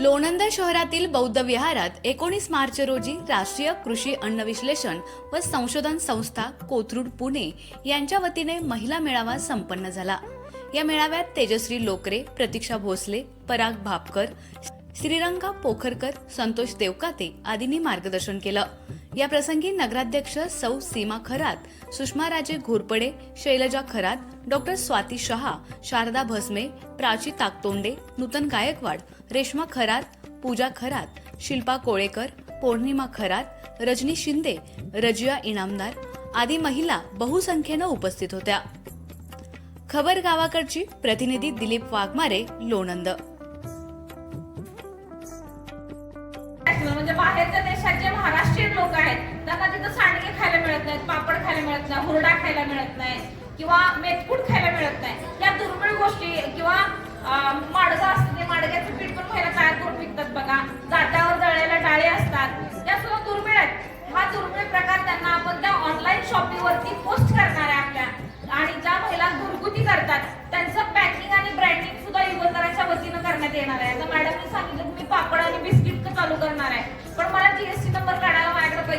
लोणंद शहरातील बौद्ध विहारात एकोणीस मार्च रोजी राष्ट्रीय कृषी अन्न विश्लेषण व संशोधन संस्था कोथरूड पुणे यांच्या वतीने महिला मेळावा संपन्न झाला. या मेळाव्यात तेजश्री लोकरे प्रतीक्षा भोसले पराग भापकर श्रीरंगा पोखरकर संतोष देवकाते आदींनी मार्गदर्शन केलं. या प्रसंगी नगराध्यक्ष सौ सीमा खरात सुषमाराजे घोरपडे शैलजा खरात डॉक्टर स्वाती शहा शारदा भस्मे प्राची ताकतोंडे नूतन गायकवाड रेश्मा खरात पूजा खरात शिल्पा कोळेकर पौर्णिमा खरात रजनी शिंदे रजिया इनामदार आदी महिला बहुसंख्येनं उपस्थित होत्या. खबर गावाकडची प्रतिनिधी दिलीप वाघमारे लोणंद. म्हणजे बाहेरच्या लोक आहेत. त्यांना तिथं सांडगे खायला मिळत नाहीत पापड खायला मिळत नाही हुरडा खायला मिळत नाही किंवा मेथकूट खायला मिळत नाही. या दुर्मिळ गोष्टी किंवा माडगं असतं ते माडग्याचं पीठ पण महिला तयार करून विकतात बघा. जात्यावर जळलेल्या डाळी असतात. त्या सुद्धा दुर्मिळ आहेत. हा दुर्मिळ प्रकार त्यांना आपण त्या ऑनलाईन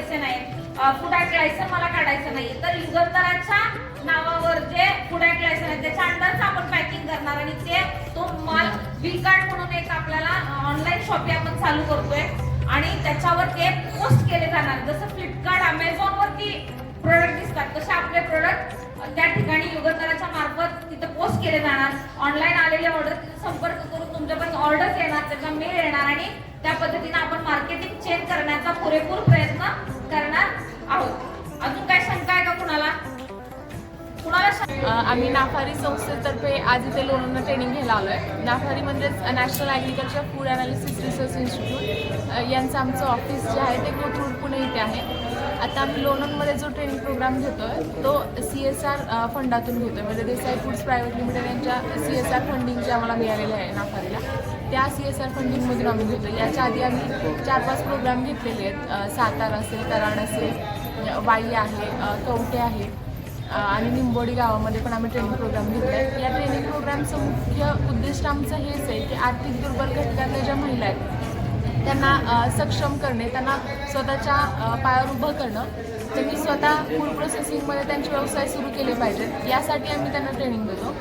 काढायचे नाही. फूड लायसन मला काढायचं नाही. तर युगंधराच्या नावावर जे फूड ऍक्ट लायसन आहे त्याच्या अंडरच आपण पॅकिंग करणार आणि ते तो माल विकार्ड म्हणून एक आपल्याला ऑनलाईन शॉपिंग आपण चालू करतोय. आणि त्याच्यावर ते पोस्ट केले जाणार. जसं फ्लिपकार्ट अमेझॉन वरती प्रोडक्ट दिसतात तसे आपले प्रोडक्ट त्या ठिकाणी युगंधराच्या मार्फत तिथे पोस्ट केले जाणार. ऑनलाईन आलेले ऑर्डर संपर्क करून तुमच्यापर्यंत ऑर्डर येणार त्याचा मेल येणार आणि त्या पद्धतीने आपण मार्केटिंग चेंज करण्याचा पुरेपूर प्रयत्न करणार आहोत. अजून काय शंका आहे का कुणाला? कुणाला आम्ही नाफारी संस्थेतर्फे आज इथे लोणंद ट्रेनिंग घ्यायला आलो आहे नाफारी म्हणजेच national agriculture food analysis research institute यांचं आमचं ऑफिस जे आहे ते कोथरूड पुणे इथे आहे. आता आम्ही लोणंदमध्ये जो ट्रेनिंग प्रोग्राम घेतो आहे तो सी एस आर फंडातून घेतो आहे म्हणजे देसाई फूड्स प्रायव्हेट लिमिटेड यांच्या सी एस आर फंडिंग जे आम्हाला मिळालेलं आहे नाफारीला. त्या सी एस आर फंडिंगमधून आम्ही घेतो याच्या आधी आम्ही चार पाच प्रोग्राम घेतलेले आहेत. सातारा असेल कराड असेल वाई आहे कवटे आहे आणि निंबोडी गावामध्ये पण आम्ही ट्रेनिंग प्रोग्राम घेतला आहे या ट्रेनिंग प्रोग्रामचं मुख्य उद्दिष्ट आमचं हेच आहे की आर्थिक दुर्बल घटकातल्या ज्या महिला आहेत त्यांना सक्षम करणे त्यांना स्वतःच्या पायावर उभं करणं. त्यांनी स्वतः फूड प्रोसेसिंगमध्ये त्यांचे व्यवसाय सुरू केले पाहिजेत. यासाठी आम्ही त्यांना ट्रेनिंग देतो.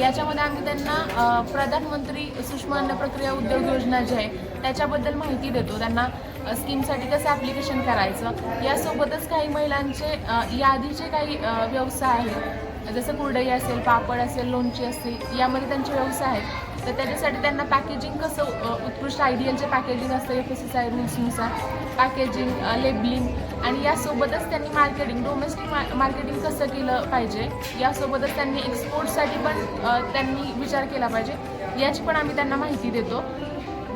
याच्यामध्ये आम्ही त्यांना प्रधानमंत्री सूक्ष्म अन्न प्रक्रिया उद्योग योजना जी आहे त्याच्याबद्दल माहिती देतो. त्यांना स्कीमसाठी कसं ॲप्लिकेशन करायचं? यासोबतच काही महिलांचे याआधीचे काही व्यवसाय आहेत. जसं कुरडई असेल पापड असेल लोणची असेल यामध्ये त्यांचे व्यवसाय आहेत. तर त्याच्यासाठी त्यांना पॅकेजिंग कसं उत्कृष्ट आयडियलचे पॅकेजिंग असतं एफ एस एस आय रूल्सनुसार पॅकेजिंग लेबलिंग आणि यासोबतच त्यांनी मार्केटिंग डोमेस्टिक मार्केटिंग कसं केलं पाहिजे यासोबतच त्यांनी एक्सपोर्टसाठी पण त्यांनी विचार केला पाहिजे याची पण आम्ही त्यांना माहिती देतो.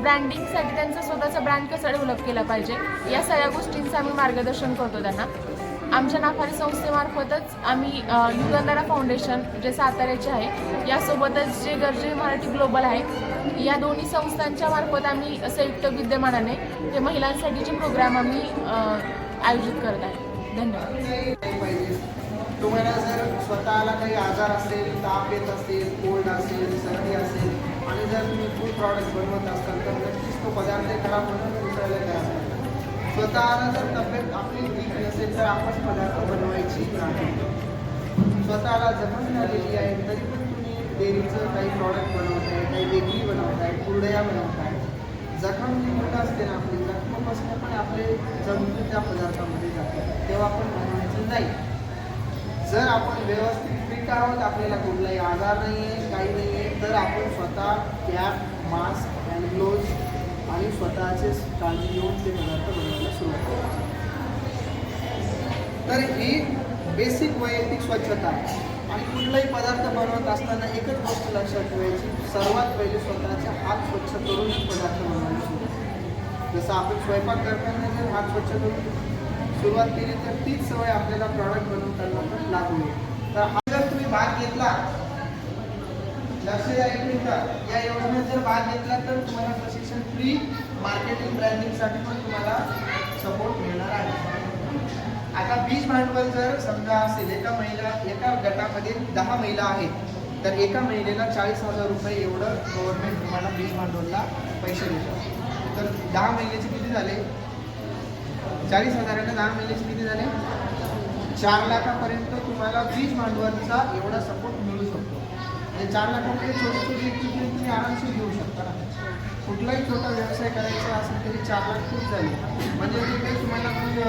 ब्रँडिंगसाठी त्यांचा स्वतःचा ब्रँड कसा डेव्हलप केला पाहिजे या सगळ्या गोष्टींचं आम्ही मार्गदर्शन करतो त्यांना. आमच्या नाफारी संस्थेमार्फतच आम्ही अ, युगंधरा फाउंडेशन जे साताऱ्याचे आहे यासोबतच जे गरजे मराठी ग्लोबल आहे या दोन्ही संस्थांच्या मार्फत आम्ही संयुक्त विद्यमानाने हे महिलांसाठीचे प्रोग्राम आम्ही आयोजित करत आहे. धन्यवाद. पाहिजे तुम्हाला जर स्वतःला काही आजार असेल ताप येत असेल कोल्ड असेल सर्दी असेल आणि जर तुम्ही फूड प्रॉडक्ट बनवत असाल तर नक्कीच तो पदार्थ खराब होणं दुसऱ्याला तयार स्वतःला जर तब्येत आपली ठीक नसेल तर आपण पदार्थ बनवायची नाही. स्वतःला जखम झालेली आहे तरी पण तुम्ही डेअरीचं काही प्रॉडक्ट बनवताय काही वेगळी बनवताय कुरडया बनवताय. जखम जी मोठं असते ना आपली जखमापासून पण आपले जंतू त्या पदार्थामध्ये जातात तेव्हा आपण बनवायचं नाही. जर आपण व्यवस्थित फिट आहोत आपल्याला कुठलाही आजार नाही आहे काही नाही आहे तर आपण स्वतः कॅप मास्क हँड ग्लोव्ज आणि स्वतःचे काळजी घेऊन ते पदार्थ बनवायला सुरुवात करायची तर ही बेसिक वैयक्तिक स्वच्छता आणि कुठलाही पदार्थ बनवत असताना एकच गोष्ट लक्षात ठेवायची सर्वात पहिले स्वतःचे हात स्वच्छ करूनच पदार्थ बनवायला सुरुवात जसं आपण स्वयंपाक करताना जर हात स्वच्छ करून सुरुवात केली तर तीच सवय आपल्याला प्रॉडक्ट बनवताना पण लागू तर हा जर तुम्ही भाग घेतला लक्ष द्या एक मिनिटं. या योजनेत जर भाग घेतला तर तुम्हाला प्रशिक्षण फ्री मार्केटिंग ब्रँडिंगसाठी पण तुम्हाला सपोर्ट मिळणार आहे. आता बीज भांडवल जर समजा असेल एका महिला एका गटामध्ये दहा महिला आहेत तर एका महिलेला चाळीस हजार रुपये एवढं गव्हर्नमेंट तुम्हाला बीज भांडवलला पैसे देतं. तर दहा महिन्याचे किती झाले? चाळीस हजाराने दहा महिन्याचे किती झाले? चार लाखापर्यंत तुम्हाला बीज भांडवलचा एवढा सपोर्ट मिळू शकतो. म्हणजे चार लाखामध्ये छोटी छोटी इक्विपमेंट तुम्ही आरामशीर घेऊ शकता ना. कुठलाही छोटा व्यवसाय करायचा असेल तरी चार लाख खूप झाले म्हणजे ते काही तुम्हाला मग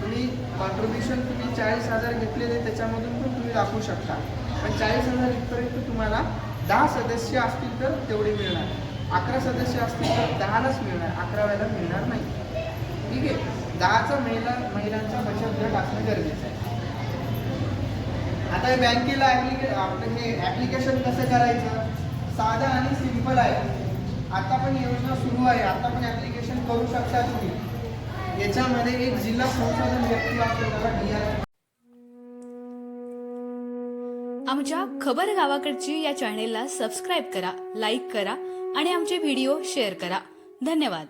तुम्ही कॉन्ट्रीब्युशन तुम्ही चाळीस हजार घेतलेले त्याच्यामधून पण तुम्ही दाखवू शकता. पण चाळीस हजार इथपर्यंत तुम्हाला दहा सदस्य असतील तर तेवढे मिळणार. अकरा सदस्य असतील तर दहालाच मिळणार. अकरा वेळेला मिळणार नाही. ठीक आहे. दहाचा महिला महिलांचा बचत गट असणं गरजेचं आहे. आता बँकेला ॲप्लिके आपलं हे ॲप्लिकेशन कसं करायचं? साधा आणि सिंपल आहे. आता पण योजना सुरू आहे. आता पण ॲप्लिकेशन करू शकता तुम्ही. याच्यामध्ये एक जिल्हा संशोधन व्यक्ती असतो त्याला डी आर आमच्या खबर गावाकडची या चॅनेलला सबस्क्राईब करा लाईक करा आणि आमचे व्हिडिओ शेअर करा. धन्यवाद.